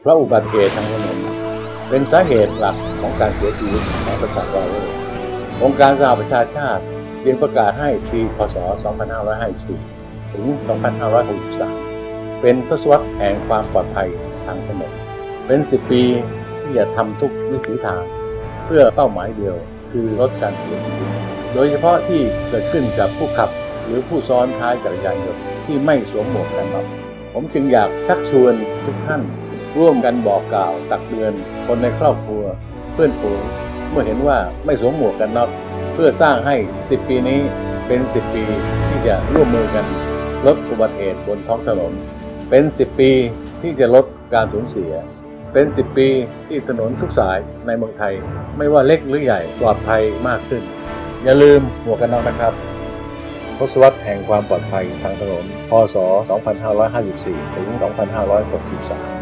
เพราะอุบัติเหตุทางถนนเป็นสาเหตุหลักของการเสียชีวิตของประชากรโลกองค์การสหประชาชาติจึงประกาศให้ปีพศ 2554 ถึง 2563 เป็นทศวรรษแห่งความปลอดภัยทางถนน เป็น 10 ปีที่จะทำทุกวิถีทาง เพื่อเป้าหมายเดียวคือลดการเสียชีวิต โดยเฉพาะที่เกิดขึ้นกับผู้ขับ หรือผู้ซ้อนท้ายจักรยานยนต์ที่ไม่สวมหมวกกันน็อกผมจึงอยากชักชวนทุกท่าน ร่วมกันบอกกล่าวตักเตือน คนในครอบครัว เพื่อนฝูงเมื่อเห็นว่าไม่สวมหมวกกันน็อกเพื่อสร้างให้ 10 ปีนี้เป็น 10 ปีที่จะร่วมมือกันลดอุบัติเหตุบนท้องถนน เป็น 10 ปีที่จะลดการสูญเสีย เป็น 10 ปีที่ถนนทุกสายในเมืองไทย ไม่ว่าเล็กหรือใหญ่ปลอดภัยมากขึ้น อย่าลืมหมวกกันน็อกนะครับทศวรรษแห่งความปลอดภัยทางถนน พศ 2554 ถึง 2563